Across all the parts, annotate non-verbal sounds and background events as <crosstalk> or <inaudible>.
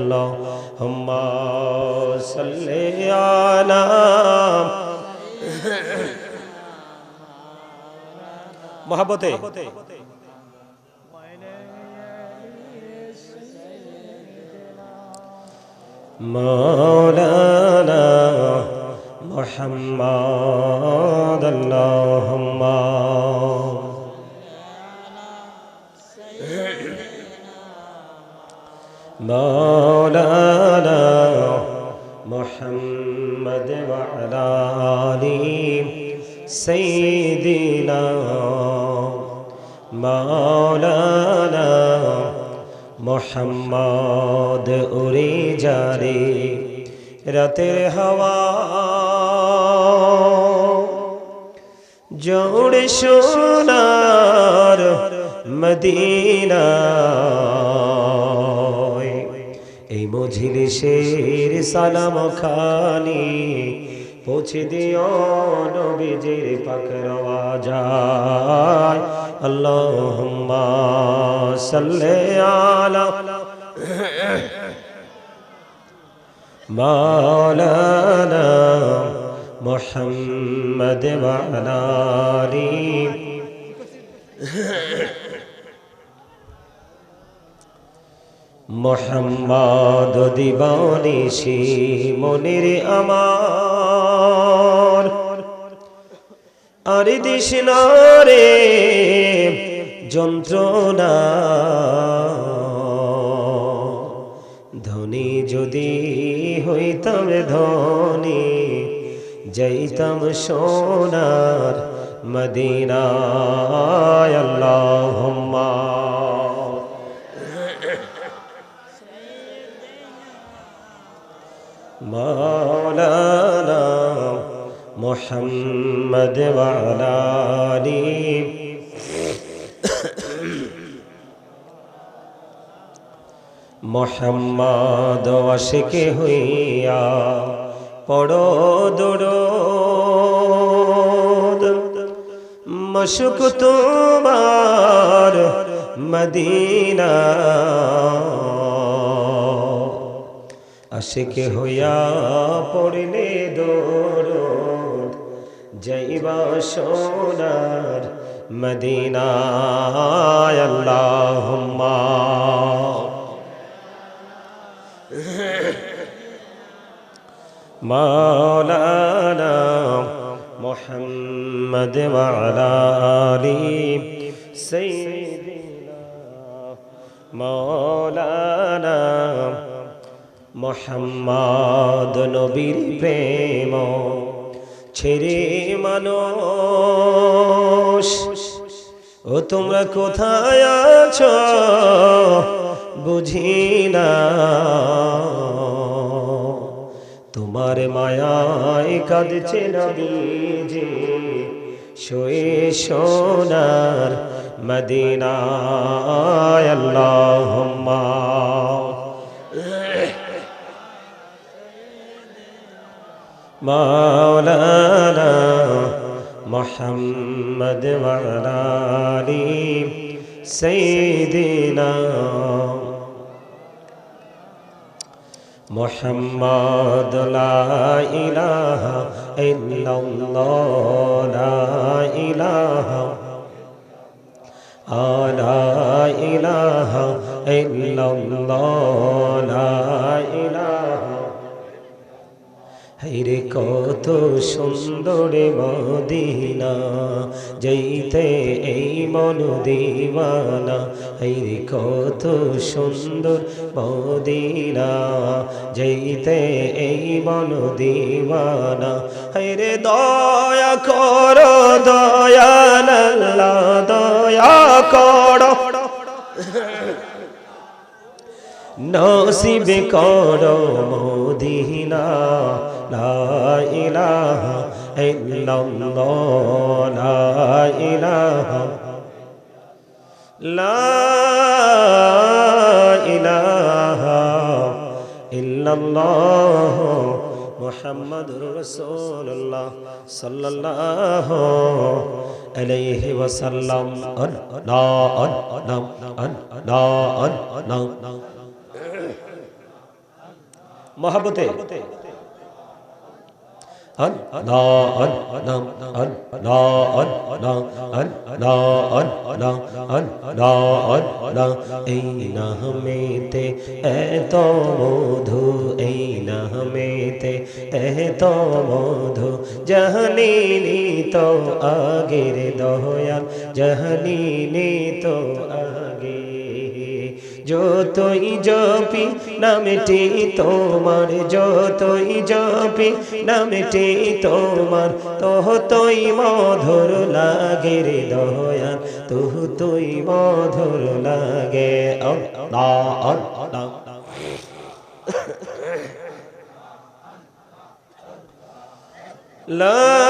اللهم صل على محبت مولانا محمد اللهم مولانا محمد وعلى آله سيدنا مولانا মোহাম্মদ উড়ে যারে রাতের হাওয়া জোড়ে সোনার মদিনা এই মজলিসের সালাম খানি পৌঁছে দিও নবীজির পাকরওয়া যায় আল্লাহুম্মা সাল্লে আলা মাওলানা মুহাম্মদ ওয়া আলা মোহাম্মদ দিবানিসি মনির আমার। আর দিস রে যন্ত্রণা। ধনী যদি হইতাম ধনী, যাইতাম সোনার মদিনায়। আল্লাহুম্মা। مولانا محمد وعلى آله মোহাম্মদ আশিকে হইয়া পড়ো দরদ মশুক তোমার মদিনা আশিকে হইয়া পড়লে দরদ যাইবা সোনার মদিনায় আল্লাহুম্মা مولانا محمد وعلى آله سيدنا مولانا মোহাম্মদ নবীর প্রেম ছেড়ে মানুষ। ও তোমরা কোথায় আছো? বুঝি না। তোমার মায়ায় কাঁদছে নবীজি, শোয়ে সোনার মদিনায়। আল্লাহুম্মা مولانا محمد وعلى آله سيدنا محمد لا إله إلا الله لا إله لا إله إلا الله لا إله. হাইরে কত সুন্দর মদিনা, যাইতে এই মন দিওয়ানা হাইরে কত সুন্দর মদিনা, যাইতে এই মন দিওয়ানা হাইরে দয়া করো আল্লাহ, দয়া করো। নসিবে করো মদিনা লা ইলাহা ইল্লাল্লাহ লা ইলাহা লা ইলাহা ইল্লাল্লাহ মুহাম্মাদুর রাসূলুল্লাহ সাল্লাল্লাহু আলাইহি ওয়াসাল্লাম আল্লাহ আল্লাহ আল্লাহ আল্লাহ मोहब्बत। हर ऐ ते तो मधु। जहनी नी तो आगे दोया जहनी नी तो যতই জপি, নামটি তোমার, যতই জপি, নামটি তোমার। তোহ তুই মধুর লাগে রে দয়া তুই মধুর লাগে। আল্লাহ আল্লাহ। لا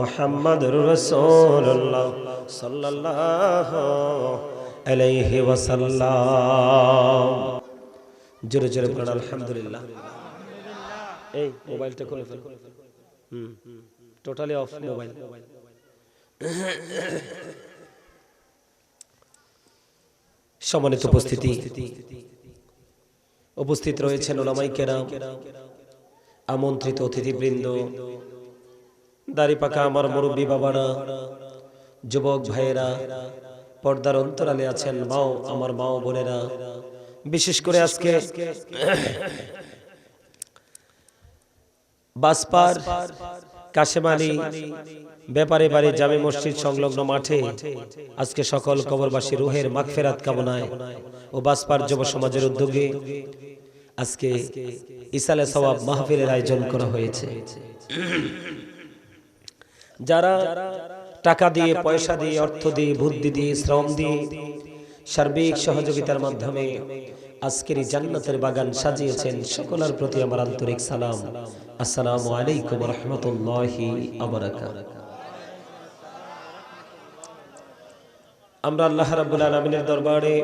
মোহাম্মদুর রসুল্লাহ সাল্লাল্লাহু আলাইহি ওয়াসাল্লাম। জোরে জোরে পড়া আলহামদুলিল্লাহ। এই মোবাইলটা খুলে ফেল হুম, টোটালি অফ মোবাইল। সম্মানিত উপস্থিতি। উপস্থিত রয়েছেন ওলামাই কেরাম, আমন্ত্রিত অতিথিবৃন্দ দাড়ি পাকা আমার মুরব্বী বাবারা যুবক ভাইয়েরা পর্দার অন্তরালে আছেন মাও আমার মাও বোনেরা। বিশেষ করে আজকে <coughs> বাসপার কাশেমানি ব্যাপারে বাড়ি জামে মসজিদ সংলগ্ন মাঠে আজকে সকল কবরবাসী রুহের মাগফেরাত কামনায় ও বাসপার যুব সমাজের উদ্যোগে আজকে ইসালে সওয়াব মাহফিলের আয়োজন করা হয়েছে। <coughs> যারা টাকা দিয়ে, পয়সা দিয়ে, অর্থ দিয়ে, বুদ্ধি দিয়ে, শ্রম দিয়ে সার্বিক সহযোগিতার মাধ্যমে আজকের এই জান্নাতের বাগান সাজিয়েছেন, সকলের প্রতি আমার আন্তরিক সালাম। আসসালামু আলাইকুম রহমতুল্লাহি আমরা আল্লাহ রাব্বুল আলামিনের দরবারে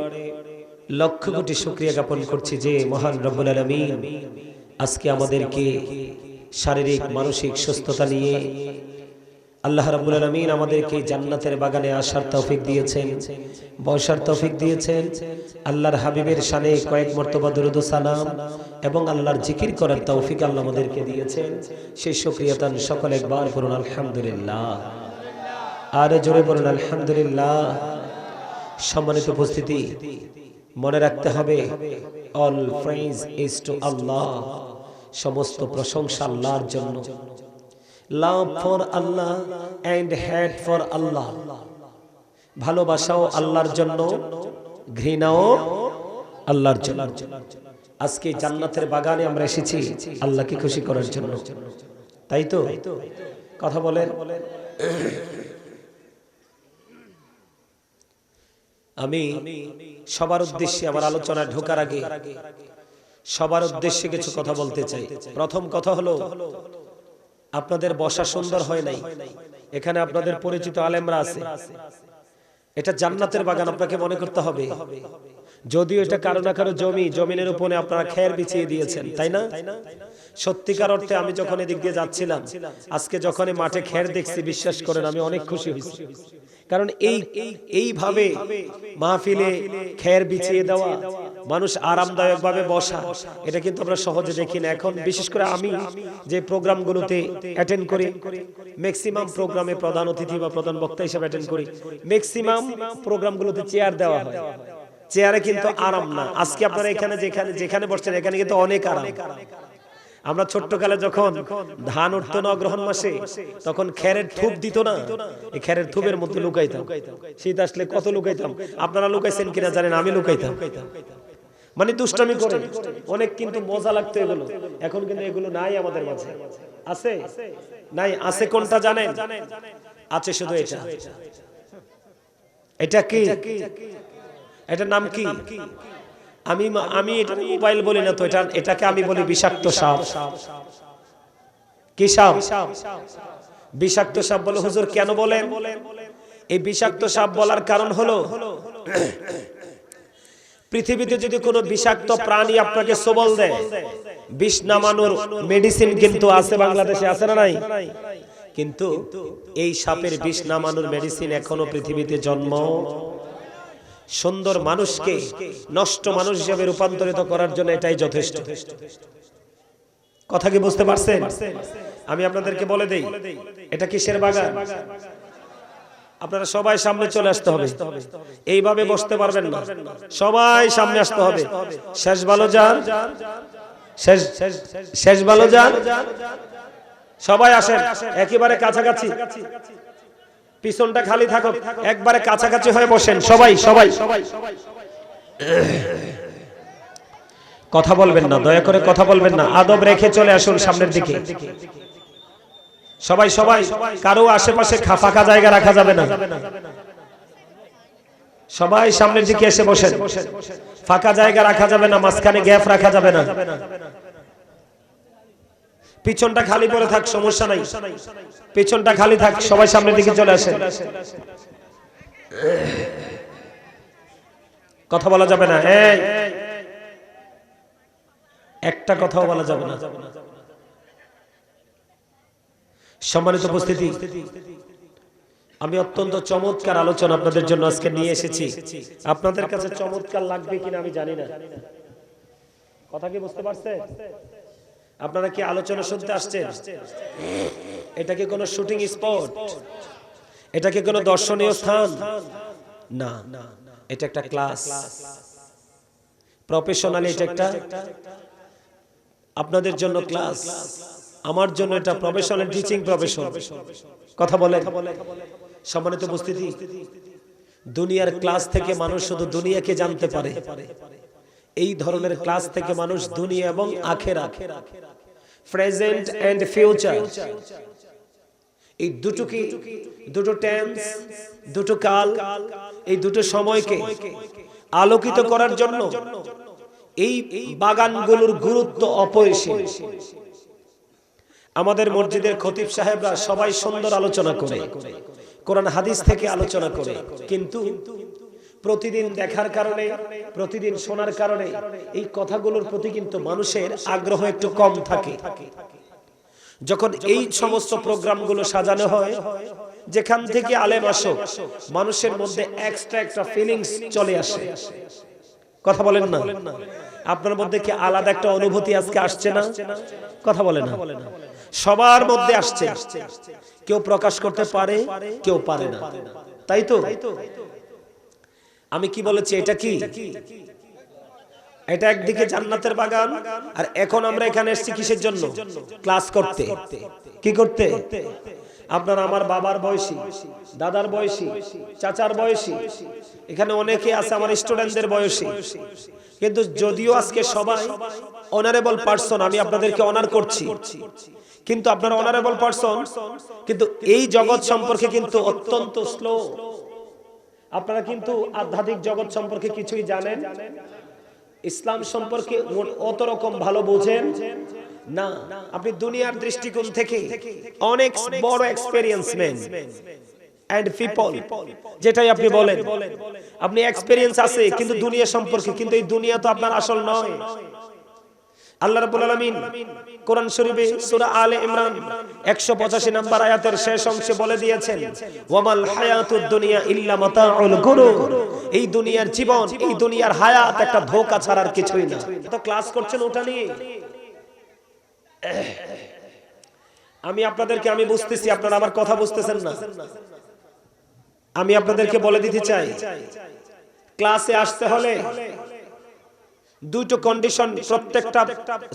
লক্ষ কোটি শুকরিয়া জ্ঞাপন করছি যে মহান রব্বুল আলামিন আজকে আমাদেরকে শারীরিক, মানসিক সুস্থতা নিয়ে আল্লাহ রাব্বুল আলামিন আমাদেরকে জান্নাতের বাগানে আসার তৌফিক দিয়েছেন, বসার তৌফিক দিয়েছেন। আল্লাহর হাবিবের সানে কয়েক মর্তবা দরুদ সালাম এবং আল্লাহর জিকির করার তৌফিক আল্লাহ আমাদেরকে দিয়েছেন। সেই শুকরিয়াতান সকলে একবার করুন, আলহামদুলিল্লাহ। আর জোরে বলুন, আলহামদুলিল্লাহ। সম্মানিত উপস্থিতি, মনে রাখতে হবে all praise is to Allah সমস্ত প্রশংসা আল্লাহর জন্য। Love for Allah and hate for Allah ভালোবাসাও আল্লাহর জন্য, ঘৃণাও আল্লাহর জন্য। আজকে জান্নাতের বাগানে আমরা এসেছি আল্লাহকে খুশি করার জন্য। তাই তো? কথা বলেন। আমি সবার উদ্দেশ্যে আমার আলোচনা ঢোকার আগে সবার উদ্দেশ্যে কিছু কথা বলতে চাই। প্রথম কথা হলো আপনাদের বসা সুন্দর হয় নাই। এখানে আপনাদের পরিচিত আলেমরা আছে। এটা জান্নাতের বাগান, আপনাকে মনে করতে হবে। যদিও এটা কারও না কারও জমি, জমিনের উপরে আপনারা খের বিছিয়ে দিয়েছেন, তাই না? সত্যিকার অর্থে আমি যখন এদিক দিয়ে যাচ্ছিলাম, আজকে যখন মাঠে খের দেখছি, বিশ্বাস করেন, আমি অনেক খুশি হয়েছি। কারণ এই, এইভাবে মাহফিলে খের বিছিয়ে দেওয়া মানুষ আরামদায়ক ভাবে বসা। এটা কিন্তু আমরা সহজে দেখি না। এখন বিশেষ করে আমি যে প্রোগ্রামগুলোতে অ্যাটেন্ড করি ম্যাক্সিমাম প্রোগ্রামে প্রধান অতিথি বা প্রধান বক্তা হিসেবে অ্যাটেন্ড করি। ম্যাক্সিমাম প্রোগ্রামগুলোতে চেয়ার দেওয়া হয়। চেয়ারে কিন্তু আরাম না। আজকে আপনারা এখানে যেখানে যেখানে বসছেন, এখানে কিন্তু অনেক আরাম। আমরা ছোট্টকালে যখন ধান উঠতো না গ্রহণ মাসে, তখন খেরের থুপ দিত না। এই খেরের থুপের মধ্যে লুকাইতাম। শীত আসলে কত লুকাইতাম? আপনারা লুকাইছেন কিনা জানেন, আমি লুকাইতাম। মানে দুষ্টামি করে। অনেক কিন্তু মজা লাগতো এগুলো। এখন কিন্তু এগুলো নাই আমাদের মাঝে। আছে? নাই? আছে কোনটা জানেন? আছে শুধু এটা। এটা। কি? এটার নাম কি? আমি আমি এটা মোবাইল বলি না তো এটা এটাকে আমি বলি বিষাক্ত সাপ। কি সাপ? বিষাক্ত সাপ বলে হুজুর কেন বলেন? এই বিষাক্ত সাপ বলার কারণ হলো পৃথিবীতে যদি কোনো বিষাক্ত প্রাণী আপনাকে সবল দেয়, বিষ নামানোর মেডিসিন কিন্তু আছে, বাংলাদেশে আছে না নাই? কিন্তু এই সাপের বিষ নামানোর মেডিসিন এখনও পৃথিবীতে জন্ম সুন্দর মানুষকে, নষ্ট মানুষ হিসেবে রূপান্তরিত করার জন্য এটাই যথেষ্ট। কথা কি বুঝতে পারছেন? আমি আপনাদেরকে বলে দেই, এটা কিসের বাগান? আপনারা সবাই সামনে চলে আসতে হবে। এইভাবে বসতে পারবেন না। সবাই সামনে আসতে হবে। শেষ ভালো যান। শেষ শেষ ভালো যান। সবাই আসেন। একেবারে কাছাকাছি। পিছনটা খালি থাকুক। একবারে কাছাকাছি হয়ে বসেন। সবাই সবাই। কথা বলবেন না। দয়া করে কথা বলবেন না। আদব রেখে চলে আসুন সামনের দিকে। সবাই সবাই, কারও আশেপাশে ফাঁকা জায়গা রাখা যাবে না। সবাই সামনের দিকে এসে বসেন। ফাঁকা জায়গা রাখা যাবে না, মাঝখানে গ্যাপ রাখা যাবে না। পিছনটা খালি পড়ে থাক, সমস্যা নাই। পিছনটা খালি থাক, সবাই সামনের দিকে চলে আসেন। কথা বলা যাবে না একটা কথাও বলা যাবে না। সম্মানিত উপস্থিতি, আমি অত্যন্ত চমৎকার আলোচনা আপনাদের জন্য আজকে নিয়ে এসেছি। আপনাদের কাছে চমৎকার লাগবে কিনা আমি জানি না। কথা কি বুঝতে পারছেন আপনারা কি আলোচনা শুনতে আসছেন? এটা কি কোনো শুটিং স্পট? এটা কি কোনো দর্শনীয় স্থান? না, এটা একটা ক্লাস। প্রফেশনালি এটা একটা আপনাদের জন্য ক্লাস। আমার জন্য এটা প্রফেশনাল টিচিং প্রফেশন কথা বলে সম্মানিত উপস্থিতি, দুনিয়ার ক্লাস থেকে মানুষ শুধু দুনিয়াকে জানতে পারে। এই ধরনের ক্লাস থেকে মানুষ দুনিয়া এবং আখের প্রেজেন্ট এন্ড ফিউচার এই দুটো কি দুটো টেন্স দুটো কাল, এই দুটো সময়কে আলোকিত করার জন্য এই বাগানগুলোর গুরুত্ব অপরিসীম। আমাদের মসজিদের খতিব সাহেবরা সবাই সুন্দর আলোচনা করে। কোরআন হাদিস থেকে আলোচনা করে। কিন্তু প্রতিদিন দেখার কারণে প্রতিদিন শোনার কারণে এই কথাগুলোর প্রতি কিন্তু মানুষের আগ্রহ একটু কম থাকে। যখন এই সমস্ত প্রোগ্রামগুলো সাজানো হয় যেখান থেকে আলেম আসো মানুষের মধ্যে এক্সট্রা একটা ফিলিংস চলে আসে। কথা বলেন না। আপনার মধ্যে কি আলাদা একটা অনুভূতি আজকে আসছে না? কথা বলে না। সবার মধ্যে আসছে। কেউ প্রকাশ করতে পারে, কেউ পারে না। তাই তো? আমি কি বলেছি, এটা কি? এটা একদিকে জান্নাতের বাগান, আর এখন আমরা এখানে এসেছি কিসের জন্য? ক্লাস করতে। কি করতে? আপনার আমার বাবার বয়সী, দাদার বয়সী, চাচার বয়সী, এখানে অনেকে আছে আমার স্টুডেন্টদের বয়সী। কিন্তু যদিও আজকে সবাই অনারেবল পার্সন আমি আপনাদেরকে অনার করছি। কিন্তু আপনারা অনারেবল পার্সন কিন্তু এই জগৎ সম্পর্কে কিন্তু অত্যন্ত স্লো আপনারা কিন্তু আধ্যাত্মিক জগৎ সম্পর্কে কিছুই জানেন। ইসলাম সম্পর্কে অত রকম ভালো বোঝেন। না, আপনি দুনিয়ার দৃষ্টিকোণ থেকে অনেক বড় এক্সপেরিয়েন্স ম্যান এন্ড পিপল যেটাই আপনি বলেন, আপনি এক্সপেরিয়েন্স আছে, কিন্তু দুনিয়া সম্পর্কে, কিন্তু এই দুনিয়া তো আপনার আসল নয়। আল্লাহ রাব্বুল আলামিন কোরআন শরীফে সূরা আলে ইমরান 185 নম্বর আয়াতের শেষ অংশে বলে দিয়েছেন, ওয়ামাল হায়াতুদ দুনিয়া ইল্লা মাতাউল গুরুর এই দুনিয়ার জীবন, এই দুনিয়ার হায়াত একটা ধোঁকা ছাড়া আর কিছুই না। তো ক্লাস করছেন ওটা নিয়ে। আমি আপনাদেরকে, আমি বুঝতেছি, আপনারা আমার কথা বুঝতেছেন না। আমি আপনাদেরকে বলে দিতে চাই, ক্লাসে আসতে হলে দুটো কন্ডিশন প্রত্যেকটা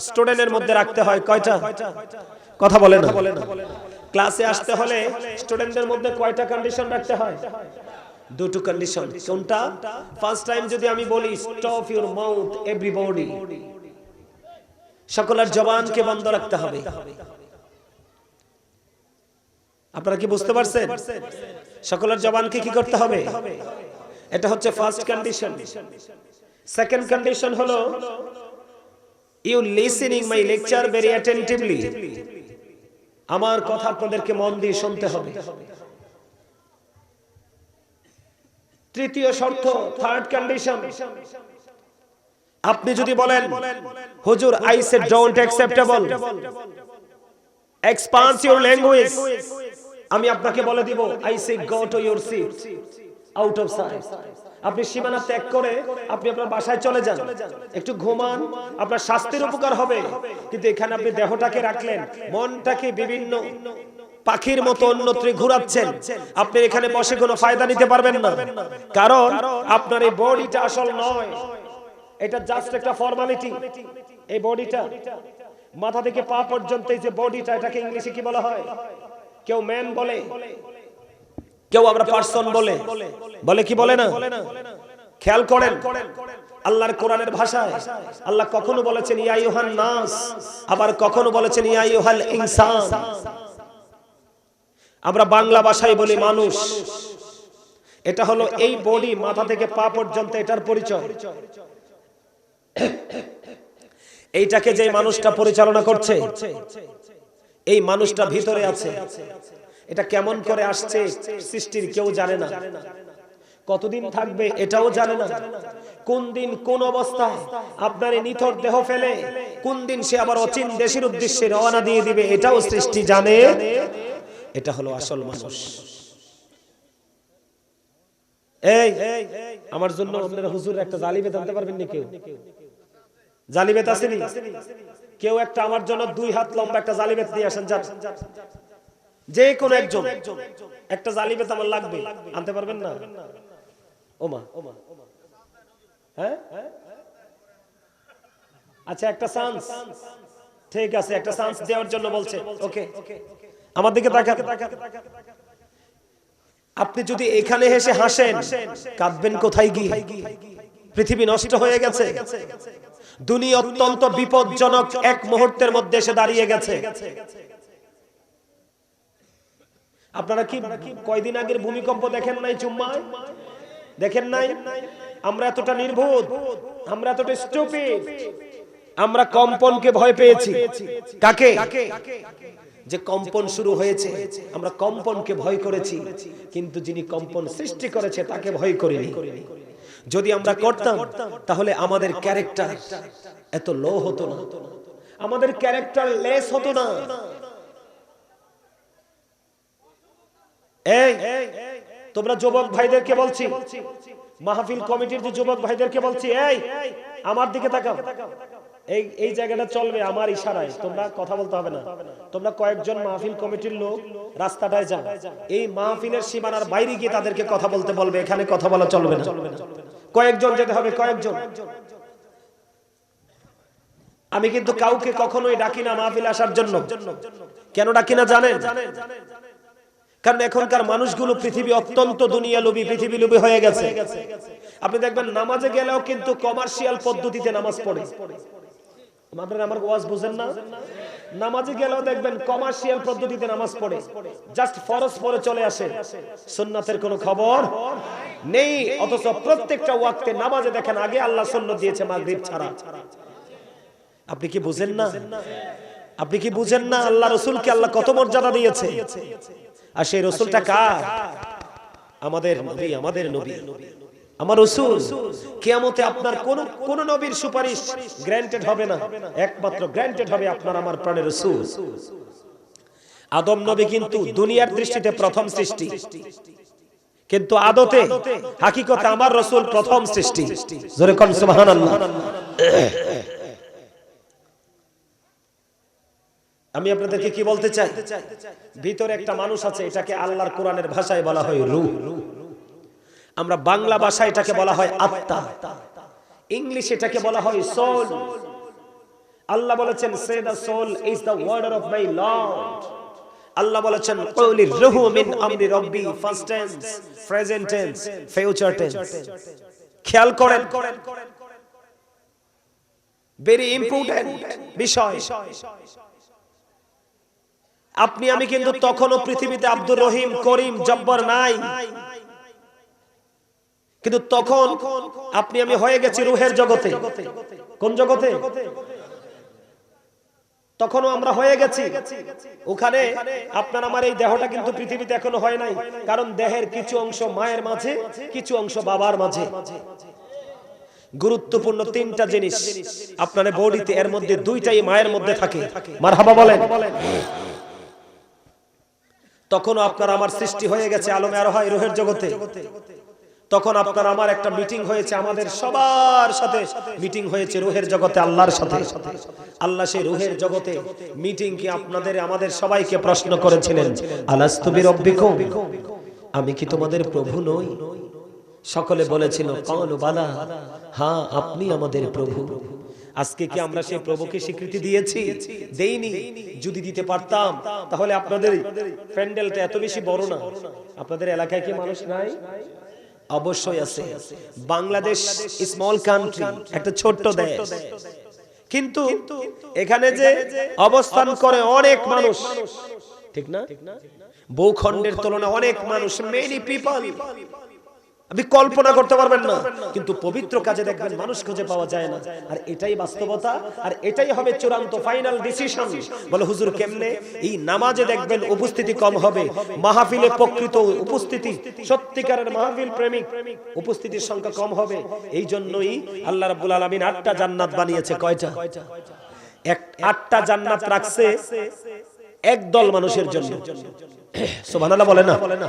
স্টুডেন্টের মধ্যে রাখতে হয়। কয়টা? কথা বলে না। ক্লাসে আসতে হলে স্টুডেন্টদের মধ্যে কয়টা কন্ডিশন রাখতে হয়? দুটো কন্ডিশন কোনটা? ফার্স্ট টাইম যদি আমি বলি স্টপ ইউর মাউথ এভরিবডি সকলের জবানকে বন্ধ রাখতে হবে। আপনারা কি বুঝতে পারছেন? সকলের জবানকে কি করতে হবে? এটা হচ্ছে ফার্স্ট কন্ডিশন সেকেন্ড কন্ডিশন হলো you listening my lecture very attentively আমার কথা আপনাদেরকে মন দিয়ে শুনতে হবে। তৃতীয় শর্ত থার্ড কন্ডিশন আপনি যদি বলেন হুজুর I say don't acceptable expanse your language আমি আপনাকে বলে দিব I say go to your seat out of sight আপনি সীমানা ত্যাগ করে আপনি আপনার বাসায় চলে যান। একটু ঘুমান আপনার স্বাস্থ্যের উপকার হবে। কিন্তু এখানে আপনি দেহটাকে রাখলেন মনটাকে বিভিন্ন পাখির মতো অন্যত্রে ঘুরাচ্ছেন। আপনি এখানে বসে কোনো ফায়দা নিতে পারবেন না। কারণ আপনার এই বডিটা আসল নয়। এটা জাস্ট একটা ফর্মালিটি এই বডিটা মাথা থেকে পা পর্যন্ত এই যে বডিটা এটাকে ইংলিশে কি বলা হয়? কেউ ম্যান বলে কেউ আমরা পার্সন বলে। বলে। কি বলে না? খেয়াল করেন আল্লাহর কোরআনের ভাষায় আল্লাহ কখনো বলেছেন ইয়া ইউহান নাস আবার কখনো বলেছেন ইয়া ইউহাল ইনসান আমরা বাংলা ভাষায় বলি মানুষ। এটা হলো এই বডি মাথা থেকে পা পর্যন্ত এটার পরিচয়। এইটাকে যে মানুষটা পরিচালনা করছে এই মানুষটা ভিতরে আছে। এটা কেমন করে আসছে সৃষ্টির কেউ জানে না। কতদিন থাকবে এটাও জানে না। কোন দিন কোন অবস্থায় আপনার নিথর দেহ ফেলে কোন দিন সে আবার অচিন দেশের উদ্দেশ্যে রওনা দিয়ে দিবে এটাও সৃষ্টি জানে। এটা হলো আসল মানুষ এই আমার জন্য আপনারা হুজুর একটা জালি বেত আনতে পারবেন নি কেউ? জালি বেত আসেনি কেউ একটা আমার জন্য দুই হাত লম্বা একটা জালি বেত নিয়ে আসেন যান। যে কোনো একজন। একটা জালি বেত আমার লাগবে। আনতে পারবেন না? ওমা হ্যাঁ? আচ্ছা একটা চান্স। ঠিক আছে একটা চান্স দেওয়ার জন্য বলছে। ওকে। আমার দিকে তাকা আপনি যদি এখানে এসে হাসেন কাঁদবেন কোথায় গিয়ে? পৃথিবী নষ্ট হয়ে গেছে। দুনিয়া অত্যন্ত বিপজ্জনক এক মুহূর্তের মধ্যে এসে দাঁড়িয়ে গেছে। আপনারা কি কয়দিন আগের ভূমিকম্প দেখেন নাই চুম্মায়? দেখেন নাই? আমরা এতটা নির্ভুত আমরা এতটা স্টুপিড আমরা কম্পনকে ভয় পেয়েছি। কাকে? যে কম্পন শুরু হয়েছে, আমরা কম্পনকে ভয় করেছি, কিন্তু যিনি কম্পন সৃষ্টি করেছে তাকে ভয় করিনি। যদি আমরা করতাম তাহলে আমাদের ক্যারেক্টার এত লো হতো না। আমাদের ক্যারেক্টার লেস হতো না। এই তোমরা যুবক ভাইদেরকে বলছি মাহফিল কমিটির যে যুবক ভাইদেরকে বলছি এই আমার দিকে তাকাও। এই এই জায়গাটা চলবে আমার ইশারায়। তোমরা কথা বলতে হবে না। তোমরা কয়েকজন মাহফিল কমিটির লোক রাস্তাটায় এই মাহফিলের সীমানার বাইরে গিয়ে তাদেরকে কথা বলতে বলবে, এখানে কথা বলা চলবে না। কয়েকজন যেতে হবে, কয়েকজন। আমি কিন্তু কাউকে কখনোই ডাকি না মাহফিল আসার জন্য। কেন ডাকি না জানেন? কারণ এখনকার মানুষগুলো পৃথিবী অত্যন্ত দুনিয়া লোভী পৃথিবী লোভী হয়ে গেছে। আপনি দেখবেন নামাজে গেলেও কিন্তু কমার্শিয়াল পদ্ধতিতে নামাজ পড়ে। আপনারা আমার ওয়াজ বুঝেন না? নামাজে গেলেও দেখবেন কমার্শিয়াল পদ্ধতিতে নামাজ পড়ে। জাস্ট ফরজ পরে চলে আসে। সুন্নাতের কোনো খবর নেই, অথচ প্রত্যেকটা ওয়াক্তে নামাজে দেখেন আগে আল্লাহ সুন্নত দিয়েছে, মাগরিব ছাড়া। আপনি কি বুঝেন না? আপনি কি বুঝেন না আল্লাহ রসুলকে আল্লাহ কত মর্যাদা দিয়েছে? আর সেই রসুলটা কার? আমাদের নবী আমাদের নবী। আমার রসুল, কিয়ামতে আপনার কোন কোন নবীর সুপারিশ গ্র্যান্টেড হবে না। একমাত্র গ্র্যান্টেড হবে আপনার আমার প্রাণের রসুল। আদম নবী কিন্তু দুনিয়ার দৃষ্টিতে প্রথম সৃষ্টি। কিন্তু আদতে হাকিকতে আমার রসুল প্রথম সৃষ্টি। জোরে সুবহানাল্লাহ। আমি আপনাদেরকে কি বলতে চাই? ভিতরে একটা মানুষ আছে, এটাকে আল্লাহর কোরআনের ভাষায় বলা হয় রূহ। আমরা বাংলা ভাষায় এটাকে বলা হয় আত্মা। ইংলিশ এটাকে বলা হয় সোল আল্লাহ বলেছেন say the soul is the order of my lord Allah বলেছেন কওলি রুহু মিন আমরি রব্বি first tense present tense future tense খেয়াল করেন ভেরি ইম্পর্টেন্ট বিষয়। আপনি, আমি কিন্তু তখনও পৃথিবীতে আব্দুর রহিম, করিম, জব্বর নাই। কিন্তু তখন আপনি আমি হয়ে গেছি রুহের জগতে। কোন জগতে? তখনও আমরা হয়ে গেছি। ওখানে আপনার আমার এই দেহটা কিন্তু পৃথিবীতে এখনও হয় নাই। কারণ দেহের কিছু অংশ মায়ের মাঝে, কিছু অংশ বাবার মাঝে। গুরুত্বপূর্ণ তিনটা জিনিস আপনার বডিতে, এর মধ্যে দুইটাই মায়ের মধ্যে থাকে। মারহাবা বলেন। তখনও আপনার আমার সৃষ্টি হয়ে গেছে আলমে আর হয় রোহের জগতে। তখন আপনার আমার একটা মিটিং হয়েছে আমাদের সবার সাথে। মিটিং হয়েছে রুহের জগতে, আল্লাহর সাথে। আল্লাহ সেই রুহের জগতে মিটিং কি আপনাদের, আমাদের সবাইকে প্রশ্ন করেছিলেন, আলাস্তু বিরব্বিকুম? আমি কি তোমাদের প্রভু নই? সকলে বলেছিল, কালু বালা হ্যাঁ আপনি আমাদের প্রভু। আজকে কি আমরা সেই প্রভুকে স্বীকৃতি দিয়েছি? দেইনি, যদি দিতে পারতাম, তাহলে আপনাদের প্যান্ডেলটা এত বেশি বড় না। আপনাদের এলাকায় কি মানুষ নাই? অবশ্যই আছে। বাংলাদেশ স্মল কান্ট্রি একটা ছোট্ট দেশ। কিন্তু এখানে যে অবস্থান করে অনেক মানুষ। ঠিক না? ভূখণ্ডের তুলনায় অনেক মানুষ মেনি পিপল আপনি কল্পনা করতে পারবেন না, কিন্তু পবিত্র কাজে দেখবেন মানুষ খুঁজে পাওয়া যায় না। আর এটাই বাস্তবতা, আর এটাই হবে চূড়ান্ত ফাইনাল ডিসিশন বলে, হুজুর, কেমনে? এই নামাজে দেখবেন উপস্থিতি কম হবে, মাহফিলে প্রকৃত উপস্থিতি, সত্যিকারের মাহফিল প্রেমিক, উপস্থিতির সংখ্যা কম হবে। এই জন্যই আল্লাহ রাব্বুল আলামিন আটটা জান্নাত বানিয়েছে। কয়টা? এক, আটটা জান্নাত রাখছে একদল মানুষের জন্য। সুবহানাল্লাহ বলে না বলে না?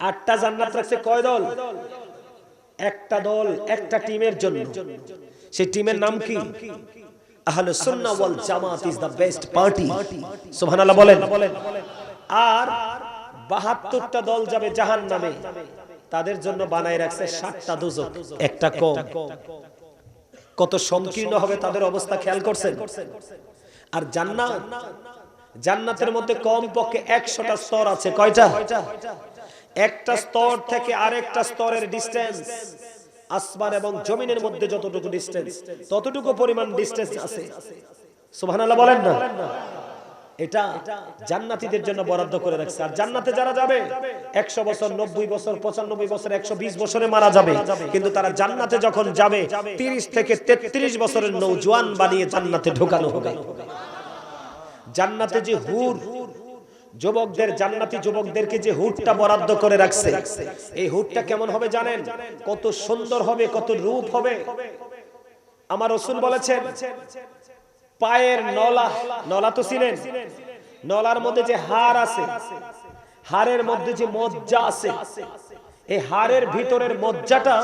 আটটা জান্নাত রাখছে কয় দল? একটা দল, একটা টিমের জন্য। সেই টিমের নাম কি? আহলে সুন্নাহ ওয়াল জামাত ইজ দা বেস্ট পার্টি সুবহানাল্লাহ বলেন। আর 72টা দল যাবে জাহান্নামে। তাদের জন্য বানায় রাখছে 60টা দোজক, একটা কম। কত সংকীর্ণ হবে তাদের অবস্থা খেয়াল করছেন? আর জান্নাত, জান্নাতের মধ্যে কম পক্ষে 100টা স্তর আছে। কয়টা? একটা স্তর থেকে আরেকটা স্তরের ডিস্টেন্স আসমান এবং জমিনের মধ্যে যতটুকু ডিস্টেন্স ততটুকু পরিমাণ ডিস্টেন্স আছে। সুবহানাল্লাহ বলেন না? এটা জান্নাতীদের জন্য বরাদ্দ করে রাখছে। আর জান্নাতে যারা যাবে, একশো বছর, নব্বই বছর, পঁচানব্বই বছর, একশো বিশ বছরে মারা যাবে। কিন্তু তারা জান্নাতে যখন যাবে, তিরিশ থেকে তেত্রিশ বছরের নৌজওয়ান বানিয়ে জান্নাতে ঢোকানো হবে। জান্নাতে যে হুর যুবকদের, জান্নাতি যুবকদেরকে যে হুটটা বরাদ্দ করে রাখছে, এই হুটটা কেমন হবে জানেন? কত সুন্দর হবে, কত রূপ হবে। আমার রসুল বলেছেন, পায়ের নলা নলা তো ছিলেন, নলার মধ্যে যে হার আছে হারের মধ্যে যে মজ্জা আছে, এই হারের ভিতরের মজ্জাটা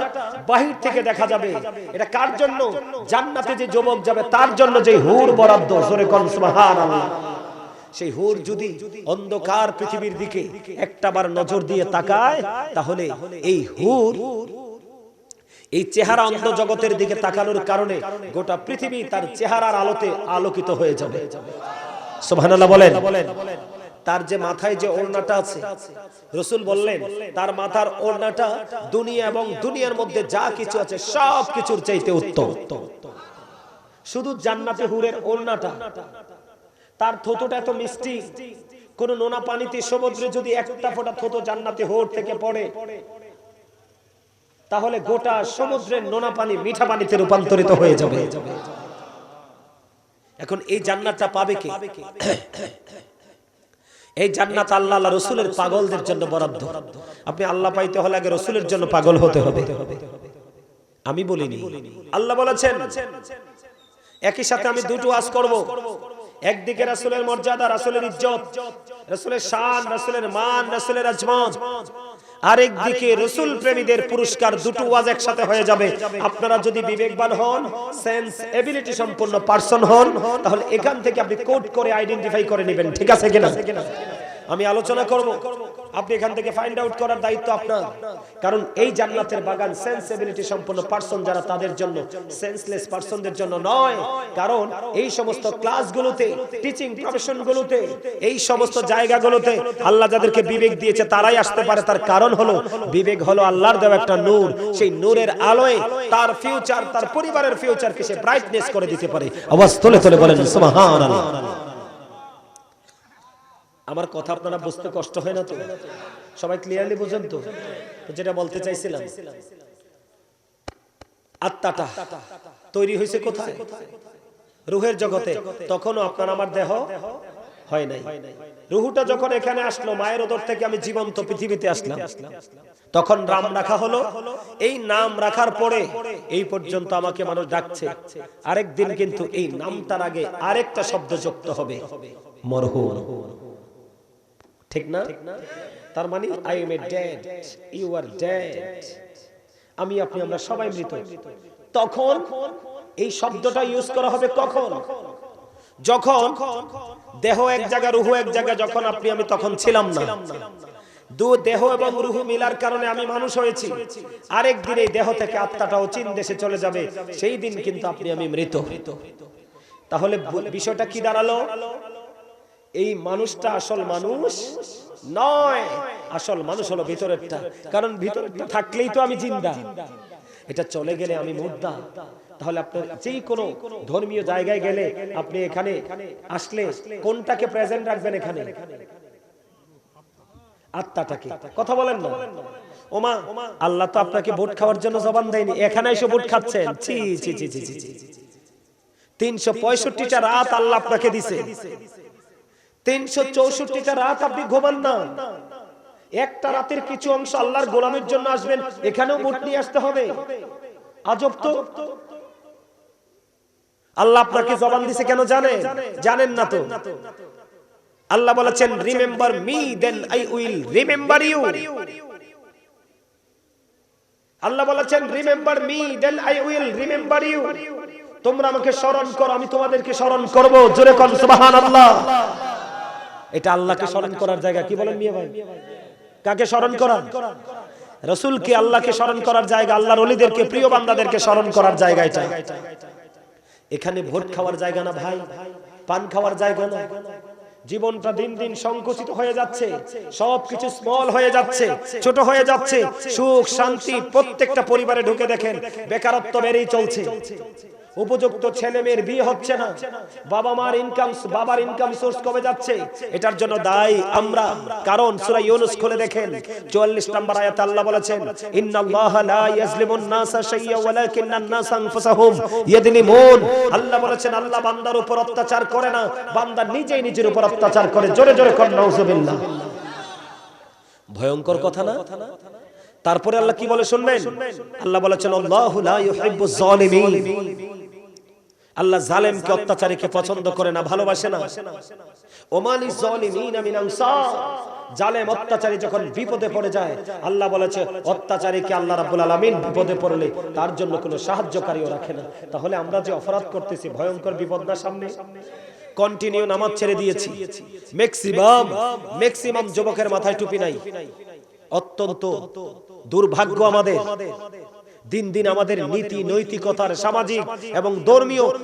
বাহির থেকে দেখা যাবে। এটা কার জন্য? জান্নাতে যে যুবক যাবে, তার জন্য যে হুর বরাদ্দ। জোরে কোন, সুবহানাল্লাহ। সেই হুর যদি অন্ধকার পৃথিবীর দিকে একটাবার নজর দিয়ে তাকায় তাহলে এই হুর এই চেহারা অন্ধ জগতের দিকে তাকানোর কারণে গোটা পৃথিবী তার চেহারার আলোতে আলোকিত হয়ে যাবে। সুবহানাল্লাহ বলেন তার যে মাথায় যে ওড়নাটা আছে রসুল বললেন তার মাথার ওড়নাটা দুনিয়া এবং দুনিয়ার মধ্যে যা কিছু আছে সব কিছুর চাইতে উত্তম। শুধু জান্নাতে হুরের ওড়নাটা তার থোতোটা এত মিষ্টি। কোন নোনা পানিতে সমুদ্রে যদি একটা ফোঁটা থোতো জান্নাতে হোর থেকে পড়ে, তাহলে গোটা সমুদ্রের নোনা পানি মিঠা পানিতে রূপান্তরিত হয়ে যাবে। এখন এই জান্নাতটা পাবে কে? এই জান্নাত আল্লাহ রসুলের পাগলদের জন্য বরাদ্দ। আপনি আল্লাহ পাইতে হলে আগে রসুলের জন্য পাগল হতে হবে। আমি বলিনি। আল্লাহ বলেছেন, একই সাথে আমি দুটো আজ করব। একদিকে রাসুলের মর্যাদা, রাসুলের ইজ্জত, রাসুলের শান, রাসুলের মান, রাসুলের আজমান। আরেকদিকে রসুল প্রেমীদের পুরস্কার দুটো ওয়াজ একসাথে হয়ে যাবে। আপনারা যদি বিবেকবান হন সেন্স এবিলিটি সম্পন্ন পার্সন হন, তাহলে এখান থেকে আপনি কোড করে আইডেন্টিফাই করে নেবেন। ঠিক আছে কিনা? আমি আলোচনা করব। আপনি এখান থেকে ফাইন্ড আউট করার দায়িত্ব আপনার। কারণ এই জান্নাতের বাগান সেন্সিবিলিটি সম্পন্ন পার্সন যারা তাদের জন্য সেন্সলেস পার্সনদের জন্য নয়। কারণ এই সমস্ত ক্লাসগুলোতে টিচিং প্রফেশনগুলোতে এই সমস্ত জায়গাগুলোতে আল্লাহ যাদেরকে বিবেক দিয়েছে তারাই আসতে পারে। তার কারণ হলো, বিবেক হলো আল্লাহর দেওয়া একটা নূর। সেই নূরের আলোয় তার ফিউচার তার পরিবারের ফিউচারকে সে ব্রাইটনেস করে দিতে পারে। আওয়াজ তোলে তোলে বলেন, সুবহানাল্লাহ। আমার কথা আপনারা বুঝতে কষ্ট হয় না তো? সবাই ক্লিয়ারলি বুঝেন তো? যেটা বলতে চাইছিলাম। আত্মাটা তৈরি হয়েছে কোথায়? রুহের জগতে। তখনও আপনার আমার দেহ হয় নাই। রুহুটা যখন এখানে আসলো, মায়ের ওদর থেকে আমি জীবন্ত পৃথিবীতে আসলাম। তখন রাম রাখা হলো। এই নাম রাখার পরে এই পর্যন্ত আমাকে মানুষ ডাকছে। আরেক দিন কিন্তু এই নামটার আগে আরেকটা শব্দ যুক্ত হবে। মরহুম। ঠিক না? তার মানে I am a dead you are dead আমি, আপনি, আমরা সবাই মৃত। তখন এই শব্দটা ইউজ করা হবে কখন? যখন দেহ এক জায়গা রুহু এক জায়গা যখন আপনি, আমি তখন ছিলাম না। দু, দেহ এবং রুহু মিলার কারণে আমি মানুষ হয়েছি। আরেক দিন এই দেহ থেকে আত্মাটাও চীন দেশে চলে যাবে। সেই দিন কিন্তু আপনি, আমি মৃত। তাহলে বিষয়টা কি দাঁড়াল? এই মানুষটা আসল মানুষ নয়, আসল মানুষ হলো ভিতরেরটা। কারণ ভিতরেরটা থাকলেই তো আমি জিন্দা। এটা চলে গেলে আমি মুর্দা তাহলে আপনার যেই কোনো ধর্মীয় জায়গায় গেলে আপনি এখানে আসলে কোনটাকে প্রেজেন্ট রাখবেন এখানে? আত্মাটাকে। কথা বলেন না। ওমা, আল্লাহ তো আপনাকে ভোট খাওয়ার জন্য জবান দেয়নি। এখানে এসে ভোট খাচ্ছেন। ছি ছি ছি ছি ছি। তিনশো পঁয়ষট্টিটা রাত আল্লাহ আপনাকে দিছে। তিনশো চৌষট্টিটা রাত আপনি ঘুমান না। একটা রাতের কিছু অংশ আল্লাহর গোলামের জন্য আসবেন, এখানেও নিয়ে আসতে হবে। আজব তো। আল্লাহ আপনাকে জবান দিছে কেন জানেন জানেন না তো। আল্লাহ বলেছেন remember me then I will remember you Allah বলেছেন remember me then I will remember you তোমরা আমাকে স্মরণ করো, আমি তোমাদেরকে স্মরণ করব। জোরে কোন, সুবহানাল্লাহ। এটা আল্লাহকে স্মরণ করার জায়গা কি বলেন মিয়া ভাই? কাকে স্মরণ করা রসুলকে আল্লাহকে স্মরণ করার জায়গা, আল্লাহর ওলিদেরকে প্রিয় বান্দাদেরকে স্মরণ করার জায়গা এটা। এখানে ভোট খাওয়ার জায়গা না ভাই? পান খাওয়ার জায়গা না। জীবনটা দিন দিন সংকুচিত হয়ে যাচ্ছে। সবকিছু স্মল হয়ে যাচ্ছে, ছোট হয়ে যাচ্ছে। সুখ, শান্তি প্রত্যেকটা পরিবারে ঢুকে দেখেন। বেকারত্ব বেড়েই চলছে। উপযুক্ত ছেলে মেয়ের বিয়ে হচ্ছে না। বাবা মার ইনকাম বাবার ইনকাম সোর্স কমে যাচ্ছে? এটার জন্য দায়ী আমরা। কারণ সূরা ইউনূস খুলে দেখেন 44 নম্বর আয়াত আল্লাহ বলেছেন, ইন্নাল্লাহা লা ইয়াজলিমুন নাসা শাইয়্যা ওয়ালাকিন্নান নাসা আনফুসাহুম ইয়াদলিমুন। আল্লাহ বলেছেন, আল্লাহ বান্দার উপর অত্যাচার করে না, বান্দা নিজেই নিজের উপর অত্যাচার করে। জোরে জোরে কর, নাউজুবিল্লাহ। ভয়ঙ্কর কথা না? তারপরে আল্লাহ কি বলে শুনবেন? আল্লাহ বলেছেন, আল্লাহু লা ইউহিব্বুজ জালিমিন আল্লাহ জালেমকে অত্যাচারীকে পছন্দ করে না, ভালোবাসে না। ওমালি জালিমিন মিন আনসার। জালেম অত্যাচারী যখন বিপদে পড়ে যায়, আল্লাহ বলেছে, অত্যাচারীকে আল্লাহ রাব্বুল আলামিন বিপদে পড়লে তার জন্য কোনো সাহায্যকারীও রাখে না। তাহলে আমরা যে অপরাধ করতেছি, ভয়ঙ্কর বিপদ না সামনে? কন্টিনিউ নামাজ ছেড়ে দিয়েছি। ম্যাক্সিমাম ম্যাক্সিমাম যুবকের মাথায় টুপি নাই। অত্যন্ত দুর্ভাগ্য আমাদের। দিন দিন আমাদের নীতি, নৈতিকতার, সামাজিক এবং ধর্মীয়